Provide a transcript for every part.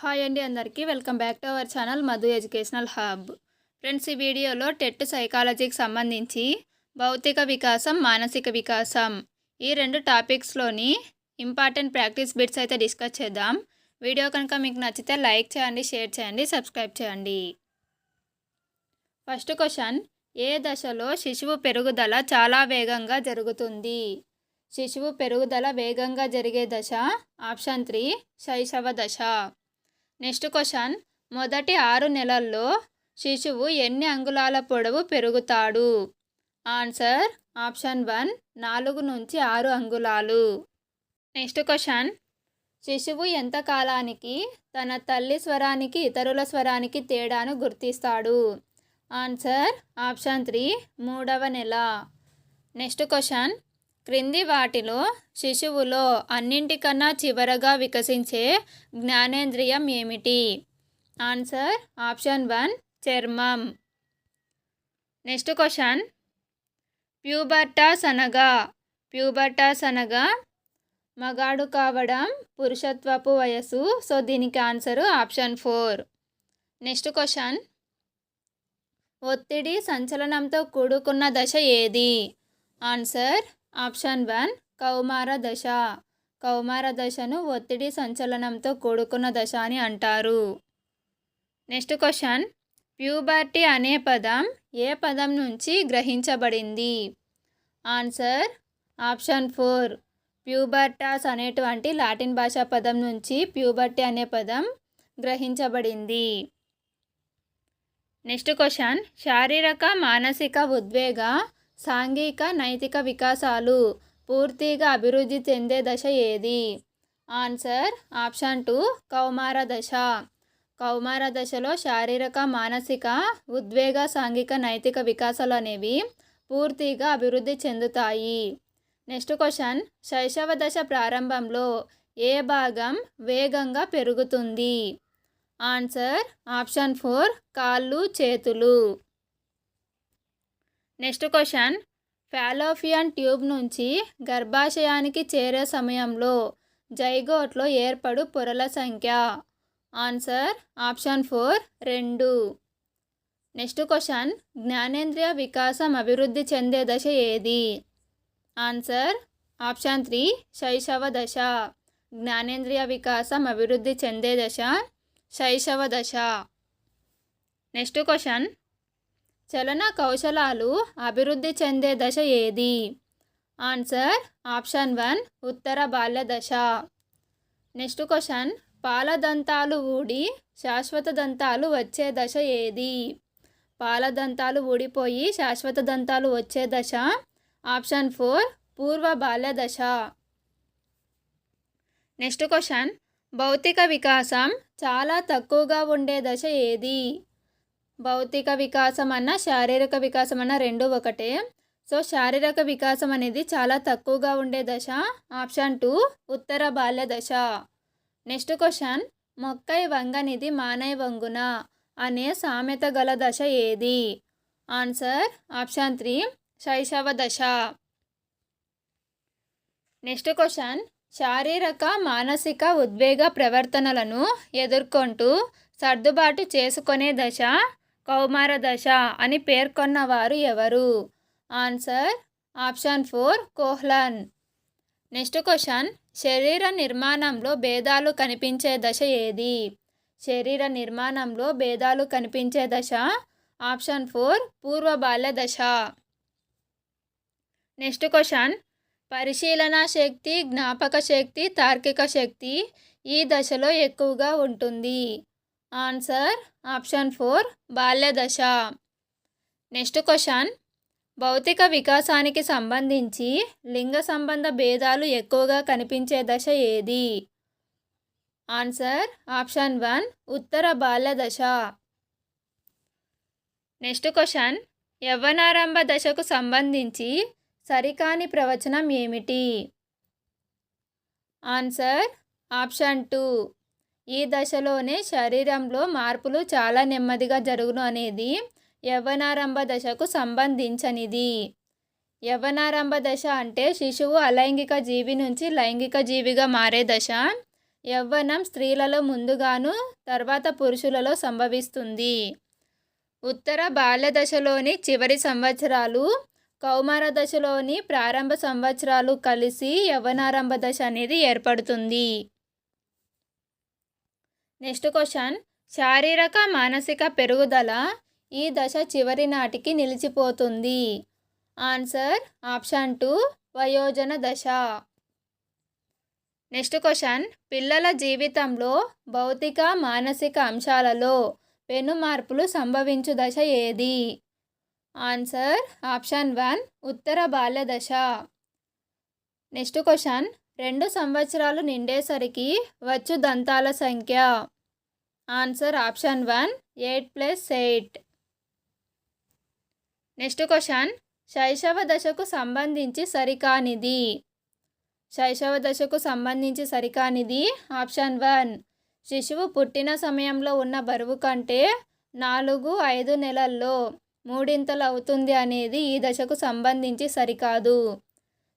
Hi అండి అందరికీ. Welcome back to our channel Madhu educational hub. Friends ఈ వీడియోలో టెట్ సైకాలజీకి సంబంధించి భౌతిక వికాసం మానసిక వికాసం ఈ రెండు టాపిక్స్లోని ఇంపార్టెంట్ ప్రాక్టీస్ బిట్స్ అయితే డిస్కస్ చేద్దాం. వీడియో కనుక మీకు నచ్చితే లైక్ చేయండి షేర్ చేయండి సబ్స్క్రైబ్ చేయండి. ఫస్ట్ క్వశ్చన్ ఏ దశలో శిశువు పెరుగుదల చాలా వేగంగా జరుగుతుంది? శిశువు పెరుగుదల వేగంగా జరిగే దశ ఆప్షన్ త్రీ శైశవ దశ. Next question. మొదటి ఆరు నెలల్లో శిశువు ఎన్ని అంగుళాల పొడవు పెరుగుతాడు? ఆన్సర్ ఆప్షన్ వన్ నాలుగు నుంచి ఆరు అంగుళాలు. Next question. శిశువు ఎంత కాలానికి తన తల్లి స్వరానికి ఇతరుల స్వరానికి తేడాను గుర్తిస్తాడు? ఆన్సర్ ఆప్షన్ త్రీ మూడవ నెల. Next question. క్రింది వాటిలో శిశువులో అన్నింటికన్నా చివరగా వికసించే జ్ఞానేంద్రియం ఏమిటి? ఆన్సర్ ఆప్షన్ వన్ చర్మం. Next question. ప్యూబర్టాస్ అనగా ప్యూబర్టాస్ అనగా మగాడు కావడం పురుషత్వపు వయసు సో దీనికి answer option four. Next question. ఒత్తిడి సంచలనంతో కూడుకున్న దశ ఏది? ఆన్సర్ ఆప్షన్ వన్ కౌమార దశ. కౌమార దశను ఒత్తిడి సంచలనంతో కూడుకున్న దశ అని అంటారు. నెక్స్ట్ క్వశ్చన్ ప్యూబర్టీ అనే పదం ఏ పదం నుంచి గ్రహించబడింది? ఆన్సర్ ఆప్షన్ ఫోర్ ప్యూబర్టాస్ అనేటువంటి లాటిన్ భాషా పదం నుంచి ప్యూబర్టీ అనే పదం గ్రహించబడింది. నెక్స్ట్ క్వశ్చన్ శారీరక మానసిక ఉద్వేగ సాంఘిక నైతిక వికాసాలు పూర్తిగా అభివృద్ధి చెందే దశ ఏది? ఆన్సర్ ఆప్షన్ టూ కౌమార దశ. కౌమార దశలో శారీరక మానసిక ఉద్వేగ సాంఘిక నైతిక వికాసాలు అనేవి పూర్తిగా అభివృద్ధి చెందుతాయి. నెక్స్ట్ క్వశ్చన్ శైశవ దశ ప్రారంభంలో ఏ భాగం వేగంగా పెరుగుతుంది? ఆన్సర్ ఆప్షన్ ఫోర్ కాళ్ళు చేతులు. Next question. ఫాలోఫియన్ ట్యూబ్ నుంచి గర్భాశయానికి చేరే సమయంలో జైగోట్లో ఏర్పడు పొరల సంఖ్య? ఆన్సర్ ఆప్షన్ ఫోర్ రెండు. Next question. జ్ఞానేంద్రియ వికాసం అభివృద్ధి చెందే దశ ఏది? ఆన్సర్ ఆప్షన్ త్రీ శైశవ దశ. జ్ఞానేంద్రియ వికాసం అభివృద్ధి చెందే దశ శైశవ దశ. Next question. చలన కౌశలాలు అభివృద్ధి చెందే దశ ఏది? ఆన్సర్ ఆప్షన్ వన్ ఉత్తర బాల్య దశ. నెక్స్ట్ క్వశ్చన్ పాల దంతాలు ఊడి శాశ్వత దంతాలు వచ్చే దశ ఏది? పాలదంతాలు ఊడిపోయి శాశ్వత దంతాలు వచ్చే దశ? ఆప్షన్ ఫోర్ పూర్వ బాల్య దశ. నెక్స్ట్ క్వశ్చన్ భౌతిక వికాసం చాలా తక్కువగా ఉండే దశ ఏది? భౌతిక వికాసం అన్న శారీరక వికాసం అన్న రెండు ఒకటే. సో శారీరక వికాసం అనేది చాలా తక్కువగా ఉండే దశ. ఆప్షన్ టూ ఉత్తర బాల్య దశ. నెక్స్ట్ క్వశ్చన్ మొక్కై వంగనిది మానై వంగున అనే సామెత గల దశ ఏది? ఆన్సర్ ఆప్షన్ త్రీ శైశవ దశ. నెక్స్ట్ క్వశ్చన్ శారీరక మానసిక ఉద్వేగ ప్రవర్తనలను ఎదుర్కొంటూ సర్దుబాటు చేసుకునే దశ కౌమార దశ అని పేర్కొన్నవారు ఎవరు? ఆన్సర్ ఆప్షన్ ఫోర్ కోహ్లన్. నెక్స్ట్ క్వశ్చన్ శరీర నిర్మాణంలో భేదాలు కనిపించే దశ ఏది? శరీర నిర్మాణంలో భేదాలు కనిపించే దశ? ఆప్షన్ ఫోర్ పూర్వ బాల్య దశ. నెక్స్ట్ క్వశ్చన్ పరిశీలన శక్తి జ్ఞాపక శక్తి తార్కిక శక్తి ఈ దశలో ఎక్కువగా ఉంటుంది. ఆన్సర్ ఆప్షన్ ఫోర్ బాల్య దశ నెక్స్ట్ క్వశ్చన్. భౌతిక వికాసానికి సంబంధించి లింగ సంబంధ భేదాలు ఎక్కువగా కనిపించే దశ ఏది? ఆన్సర్ ఆప్షన్ వన్ ఉత్తర బాల్య దశ నెక్స్ట్ క్వశ్చన్. యవ్వనారంభ దశకు సంబంధించి సరికాని ప్రవచనం ఏమిటి? ఆన్సర్ ఆప్షన్ టూ ఈ దశలోనే శరీరంలో మార్పులు చాలా నెమ్మదిగా జరుగును అనేది యవ్వనారంభ దశకు సంబంధించనిది. యవ్వనారంభ దశ అంటే శిశువు అలైంగిక జీవి నుంచి లైంగిక జీవిగా మారే దశ. యవ్వనం స్త్రీలలో ముందుగాను తర్వాత పురుషులలో సంభవిస్తుంది. ఉత్తర బాల్య దశలోని చివరి సంవత్సరాలు కౌమార దశలోని ప్రారంభ సంవత్సరాలు కలిసి యవ్వనారంభ దశ అనేది ఏర్పడుతుంది. Next question. శారీరక మానసిక పెరుగుదల ఈ దశ చివరి నాటికి నిలిచిపోతుంది. ఆన్సర్ ఆప్షన్ టూ వయోజన దశ. Next question. పిల్లల జీవితంలో భౌతిక మానసిక అంశాలలో పెను మార్పులు సంభవించు దశ ఏది? ఆన్సర్ ఆప్షన్ వన్ ఉత్తర బాల్య దశ. Next question. రెండు సంవత్సరాలు నిండేసరికి వచ్చు దంతాల సంఖ్య. Answer option one eight plus eight. Next question. శైశవ దశకు సంబంధించి సరికానిది. శైశవ దశకు సంబంధించి సరికానిది. Option one. శిశువు పుట్టిన సమయంలో ఉన్న బరువు కంటే నాలుగు ఐదు నెలల్లో మూడింతలు అవుతుంది అనేది ఈ దశకు సంబంధించి సరికాదు.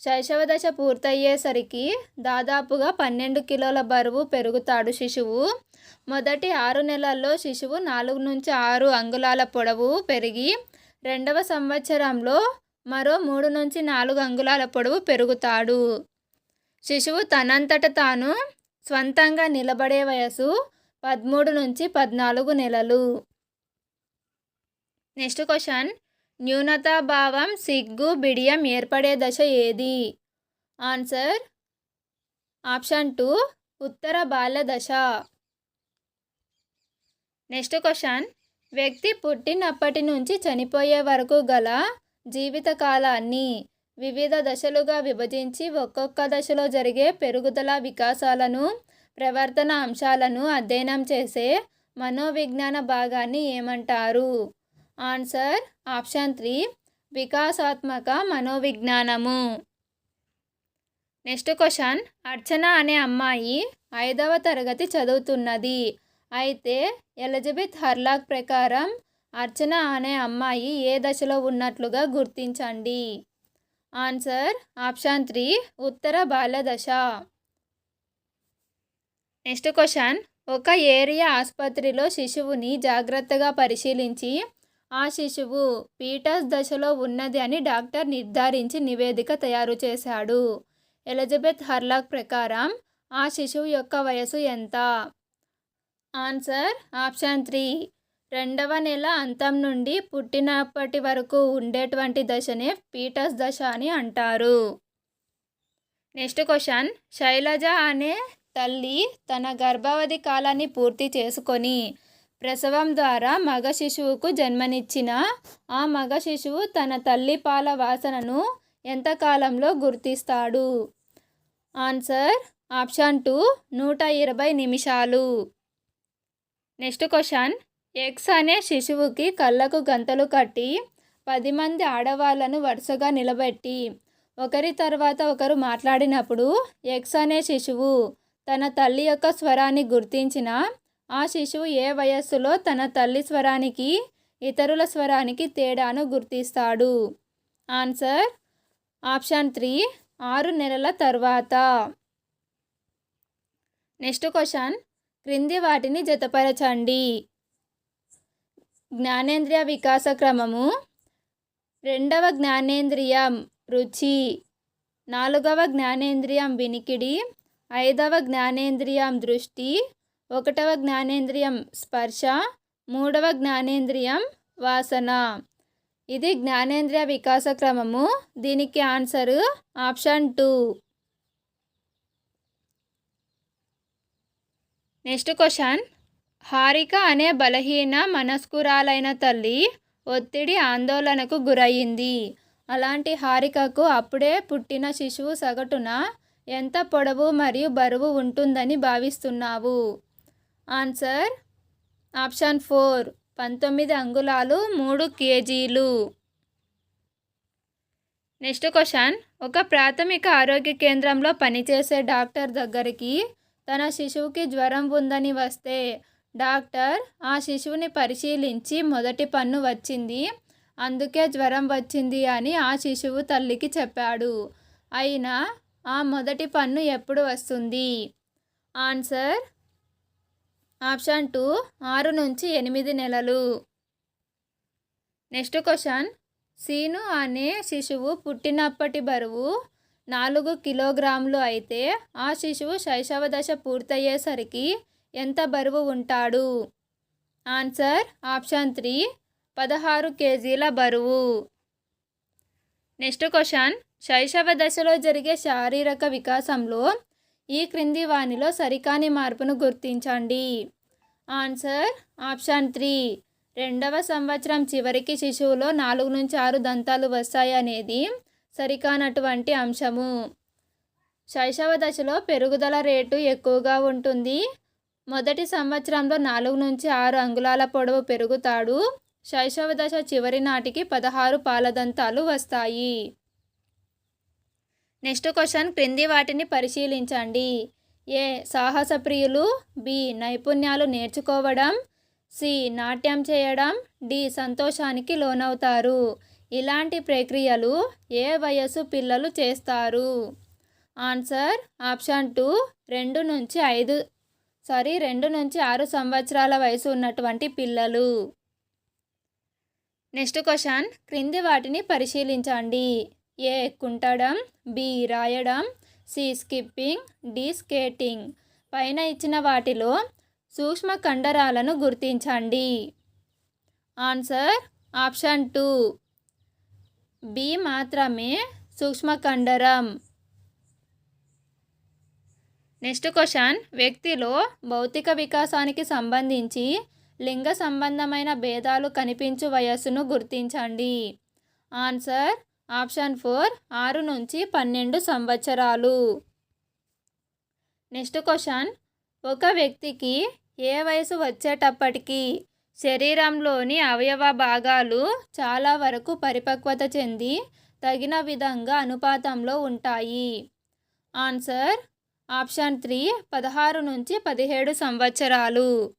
శైశవ దశ పూర్తయ్యేసరికి దాదాపుగా పన్నెండు కిలోల బరువు పెరుగుతాడు శిశువు. మొదటి ఆరు నెలల్లో శిశువు నాలుగు నుంచి ఆరు అంగుళాల పొడవు పెరిగి రెండవ సంవత్సరంలో మరో మూడు నుంచి నాలుగు అంగుళాల పొడవు పెరుగుతాడు. శిశువు తనంతట తాను స్వంతంగా నిలబడే వయసు పదమూడు నుంచి పద్నాలుగు నెలలు. Next question. న్యూనతాభావం సిగ్గు బిడియం ఏర్పడే దశ ఏది? ఆన్సర్ ఆప్షన్ టూ ఉత్తర బాల్య దశ. నెక్స్ట్ క్వశ్చన్ వ్యక్తి పుట్టినప్పటి నుంచి చనిపోయే వరకు గల జీవిత కాలాన్ని వివిధ దశలుగా విభజించి ఒక్కొక్క దశలో జరిగే పెరుగుదల వికాసాలను ప్రవర్తన అంశాలను అధ్యయనం చేసే మనోవిజ్ఞాన భాగాన్ని ఏమంటారు? ఆన్సర్ ఆప్షన్ త్రీ వికాసాత్మక మనోవిజ్ఞానము. నెక్స్ట్ క్వశ్చన్ అర్చన అనే అమ్మాయి ఐదవ తరగతి చదువుతున్నది. అయితే ఎలిజబెత్ హర్లాక్ ప్రకారం అర్చన అనే అమ్మాయి ఏ దశలో ఉన్నట్లుగా గుర్తించండి. ఆన్సర్ ఆప్షన్ త్రీ ఉత్తర బాలదశ నెక్స్ట్ క్వశ్చన్ ఒక ఏరియా ఆసుపత్రిలో శిశువుని జాగ్రత్తగా పరిశీలించి ఆ శిశువు పీటస్ దశలో ఉన్నది అని డాక్టర్ నిర్ధారించి నివేదిక తయారు చేశాడు. ఎలిజబెత్ హర్లాక్ ప్రకారం ఆ శిశువు యొక్క వయసు ఎంత? Answer option three. రెండవ నెల అంతం నుండి పుట్టినప్పటి వరకు ఉండేటువంటి దశనే పీటస్ దశ అని అంటారు. Next question. శైలజ అనే తల్లి తన గర్భావధి కాలాన్ని పూర్తి చేసుకొని ప్రసవం ద్వారా మగ శిశువుకు జన్మనిచ్చిన ఆ మగ శిశువు తన తల్లి పాల వాసనను ఎంతకాలంలో గుర్తిస్తాడు? ఆన్సర్ ఆప్షన్ టూ నూట ఇరవై నిమిషాలు. Next question. ఎక్స్ అనే శిశువుకి కళ్ళకు గంతలు కట్టి పది మంది ఆడవాళ్ళను వరుసగా నిలబెట్టి ఒకరి తర్వాత ఒకరు మాట్లాడినప్పుడు ఎక్స్ అనే శిశువు తన తల్లి యొక్క స్వరాన్ని గుర్తించిన ఆ శిశువు ఏ వయస్సులో తన తల్లి స్వరానికి ఇతరుల స్వరానికి తేడాను గుర్తిస్తాడు? ఆన్సర్ ఆప్షన్ త్రీ ఆరు నెలల తర్వాత. నెక్స్ట్ క్వశ్చన్ క్రింది వాటిని జతపరచండి. జ్ఞానేంద్రియ వికాస క్రమము రెండవ జ్ఞానేంద్రియం రుచి నాలుగవ జ్ఞానేంద్రియం వినికిడి ఐదవ జ్ఞానేంద్రియం దృష్టి ఒకటవ జ్ఞానేంద్రియం స్పర్శ మూడవ జ్ఞానేంద్రియం వాసన. ఇది జ్ఞానేంద్రియ వికాస క్రమము. దీనికి answer option two. Next question. Harika అనే బలహీన మనస్కురాలైన తల్లి ఒత్తిడి ఆందోళనకు గురయ్యింది అలాంటి హారికకు అప్పుడే పుట్టిన శిశువు సగటున ఎంత పొడవు మరియు బరువు ఉంటుందని భావిస్తున్నావు? Answer option four. పంతొమ్మిది అంగుళాలు మూడు కేజీలు. Next question. ఒక ప్రాథమిక ఆరోగ్య కేంద్రంలో పనిచేసే డాక్టర్ దగ్గరికి తన శిశువుకి జ్వరం ఉందని వస్తే డాక్టర్ ఆ శిశువుని పరిశీలించి మొదటి పన్ను వచ్చింది. అందుకే జ్వరం వచ్చింది అని ఆ శిశువు తల్లికి చెప్పాడు. అయినా ఆ మొదటి పన్ను ఎప్పుడు వస్తుంది? ఆన్సర్ ఆప్షన్ టూ ఆరు నుంచి ఎనిమిది నెలలు. Next question. సీను అనే శిశువు పుట్టినప్పటి బరువు నాలుగు కిలోగ్రాములు అయితే ఆ శిశువు శైశవ దశ పూర్తయ్యేసరికి ఎంత బరువు ఉంటాడు? ఆన్సర్ ఆప్షన్ త్రీ పదహారు కేజీల బరువు. Next question. శైశవ దశలో జరిగే శారీరక వికాసంలో ఈ క్రింది వానిలో సరికాని మార్పును గుర్తించండి. Answer option three. రెండవ సంవత్సరం చివరికి శిశువులో నాలుగు నుంచి ఆరు దంతాలు వస్తాయి అనేది సరికానటువంటి అంశము. శైశవ దశలో పెరుగుదల రేటు ఎక్కువగా ఉంటుంది. మొదటి సంవత్సరంలో నాలుగు నుంచి ఆరు అంగుళాల పొడవు పెరుగుతాడు. శైశవ దశ చివరి నాటికి పదహారు పాలదంతాలు వస్తాయి. నెక్స్ట్ క్వశ్చన్ క్రింది వాటిని పరిశీలించండి. ఏ. సాహస ప్రియులు బి. నైపుణ్యాలు నేర్చుకోవడం. సి. నాట్యం చేయడం. డి. సంతోషానికి లోనవుతారు. ఇలాంటి ప్రక్రియలు ఏ వయసు పిల్లలు చేస్తారు? ఆన్సర్ ఆప్షన్ టూ రెండు నుంచి ఐదు సారీ రెండు నుంచి ఆరు సంవత్సరాల వయసు ఉన్నటువంటి పిల్లలు. నెక్స్ట్ క్వశ్చన్ క్రింది వాటిని పరిశీలించండి. ఏ కుంటడం బి రాయడం సి స్కిప్పింగ్ డి స్కేటింగ్. పైన ఇచ్చిన వాటిలో సూక్ష్మ కండరాలను గుర్తించండి. Answer option two. బి మాత్రమే సూక్ష్మ కండరం. Next question. వ్యక్తిలో భౌతిక వికాసానికి సంబంధించి లింగ సంబంధమైన భేదాలు కనిపించు వయస్సును గుర్తించండి. ఆన్సర్ ఆప్షన్ ఫోర్ ఆరు నుంచి పన్నెండు సంవత్సరాలు. Next question. ఒక వ్యక్తికి ఏ వయసు వచ్చేటప్పటికి శరీరంలోని అవయవ భాగాలు చాలా వరకు పరిపక్వత చెంది తగిన విధంగా అనుపాతంలో ఉంటాయి? ఆన్సర్ ఆప్షన్ త్రీ పదహారు నుంచి పదిహేడు సంవత్సరాలు.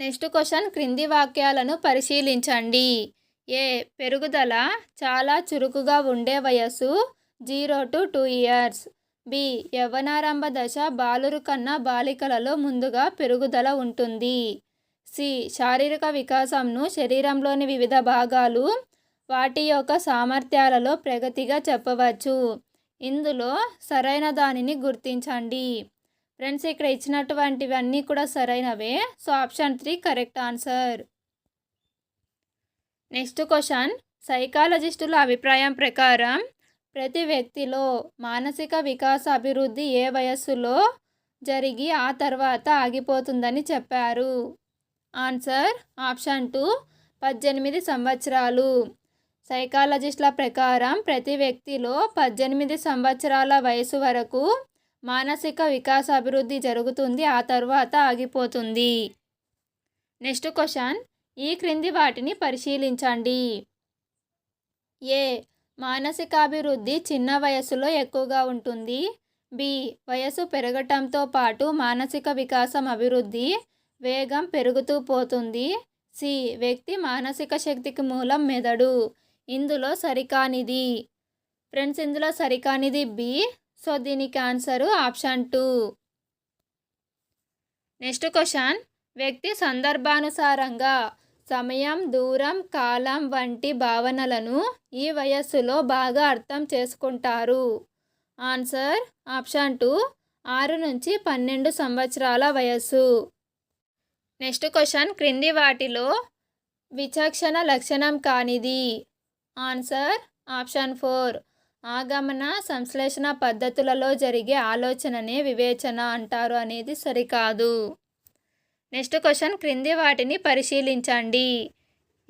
Next question. క్రింది వాక్యాలను పరిశీలించండి. ఏ పెరుగుదల చాలా చురుకుగా ఉండే వయస్సు zero to two years. B యవ్వనారంభ దశ బాలురు కన్నా బాలికలలో ముందుగా పెరుగుదల ఉంటుంది. సి శారీరక వికాసంను శరీరంలోని వివిధ భాగాలు వాటి యొక్క సామర్థ్యాలలో ప్రగతిగా చెప్పవచ్చు. ఇందులో సరైన దానిని గుర్తించండి. ఫ్రెండ్స్ ఇక్కడ ఇచ్చినటువంటివన్నీ కూడా సరైనవే. So option three correct answer. Next question. సైకాలజిస్టుల అభిప్రాయం ప్రకారం ప్రతి వ్యక్తిలో మానసిక వికాస అభివృద్ధి ఏ వయస్సులో జరిగి ఆ తర్వాత ఆగిపోతుందని చెప్పారు? ఆన్సర్ ఆప్షన్ టూ పద్దెనిమిది సంవత్సరాలు. సైకాలజిస్టుల ప్రకారం ప్రతి వ్యక్తిలో పద్దెనిమిది సంవత్సరాల వయసు వరకు మానసిక వికాస అభివృద్ధి జరుగుతుంది ఆ తర్వాత ఆగిపోతుంది. Next question. ఈ క్రింది వాటిని పరిశీలించండి. ఏ. మానసికాభివృద్ధి చిన్న వయసులో ఎక్కువగా ఉంటుంది. బి. వయసు పెరగటంతో పాటు మానసిక వికాసం అభివృద్ధి వేగం పెరుగుతూ పోతుంది. సి. వ్యక్తి మానసిక శక్తికి మూలం మెదడు. ఇందులో సరికానిది. ఫ్రెండ్స్ ఇందులో సరికానిది బి. సో దీనికి answer option two. Next question. వ్యక్తి సందర్భానుసారంగా సమయం దూరం కాలం వంటి భావనలను ఈ వయస్సులో బాగా అర్థం చేసుకుంటారు. ఆన్సర్ ఆప్షన్ టూ ఆరు నుంచి పన్నెండు సంవత్సరాల వయస్సు. నెక్స్ట్ క్వశ్చన్ క్రింది వాటిలో విచక్షణ లక్షణం కానిది. ఆన్సర్ ఆప్షన్ ఫోర్ ఆగమన సంశ్లేషణ పద్ధతులలో జరిగే ఆలోచననే వివేచన అంటారు అనేది సరికాదు. నెక్స్ట్ క్వశ్చన్ క్రింది వాటిని పరిశీలించండి.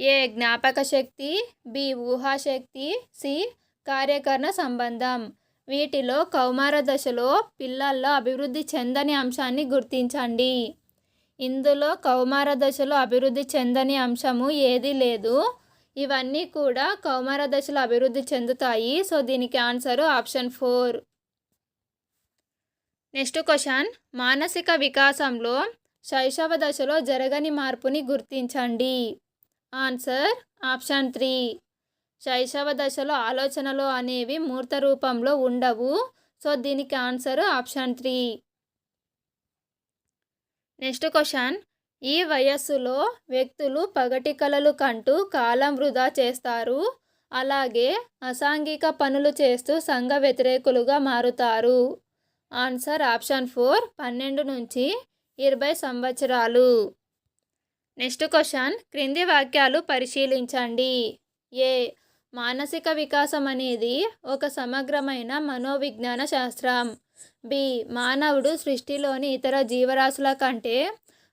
ఏ. జ్ఞాపక శక్తి బి. ఊహాశక్తి సి. కార్యకరణ సంబంధం. వీటిలో కౌమార దశలో పిల్లల్లో అభివృద్ధి చెందని అంశాన్ని గుర్తించండి. ఇందులో కౌమార దశలో అభివృద్ధి చెందని అంశము ఏది లేదు. ఇవన్నీ కూడా కౌమార దశలో అభివృద్ధి చెందుతాయి. సో దీనికి answer option four. Next question మానసిక వికాసంలో శైశవ దశలో జరగని మార్పుని గుర్తించండి. Answer option three. శైశవ దశలో ఆలోచనలు అనేవి మూర్త రూపంలో ఉండవు. సో దీనికి answer option three. Next question. ఈ వయస్సులో వ్యక్తులు పగటి కలలు కంటూ కాలం వృధా చేస్తారు. అలాగే అసాంఘిక పనులు చేస్తూ సంఘ వ్యతిరేకులుగా మారుతారు. Answer option four. పన్నెండు నుంచి ఇరవై సంవత్సరాలు. Next question. క్రింది వాక్యాలు పరిశీలించండి. ఏ. మానసిక వికాసం అనేది ఒక సమగ్రమైన మనోవిజ్ఞాన శాస్త్రం. బి. మానవుడు సృష్టిలోని ఇతర జీవరాశుల కంటే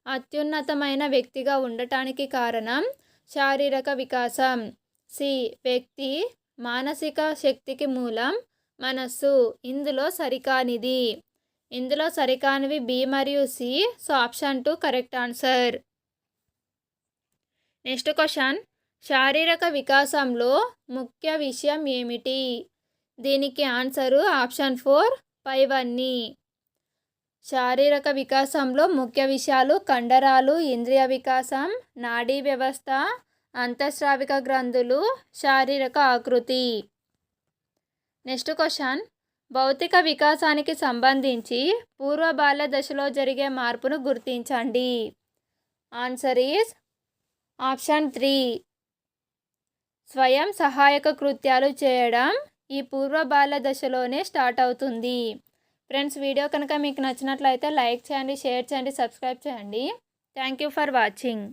అత్యున్నతమైన వ్యక్తిగా ఉండటానికి కారణం శారీరక వికాసం. సి. వ్యక్తి మానసిక శక్తికి మూలం మనస్సు. ఇందులో సరికానిది. ఇందులో సరికానివి బి మరియు C so option two correct answer next question శారీరక వికాసంలో ముఖ్య విషయం ఏమిటి? దీనికి ఆన్సరు ఆప్షన్ ఫోర్ పైవన్నీ శారీరక వికాసంలో ముఖ్య విషయాలు కండరాలు ఇంద్రియ వికాసం నాడీ వ్యవస్థ అంతఃస్రావిక గ్రంథులు శారీరక ఆకృతి. నెక్స్ట్ క్వశ్చన్ భౌతిక వికాసానికి సంబంధించి పూర్వ బాల్య దశలో జరిగే మార్పును గుర్తించండి. ఆన్సర్ ఈజ్ ఆప్షన్ త్రీ స్వయం సహాయక కృత్యాలు చేయడం ఈ పూర్వ బాల్య దశలోనే స్టార్ట్ అవుతుంది. ఫ్రెండ్స్ వీడియో కనుక మీకు నచ్చినట్లయితే లైక్ చేయండి షేర్ చేయండి సబ్స్క్రైబ్ చేయండి. Thank you for watching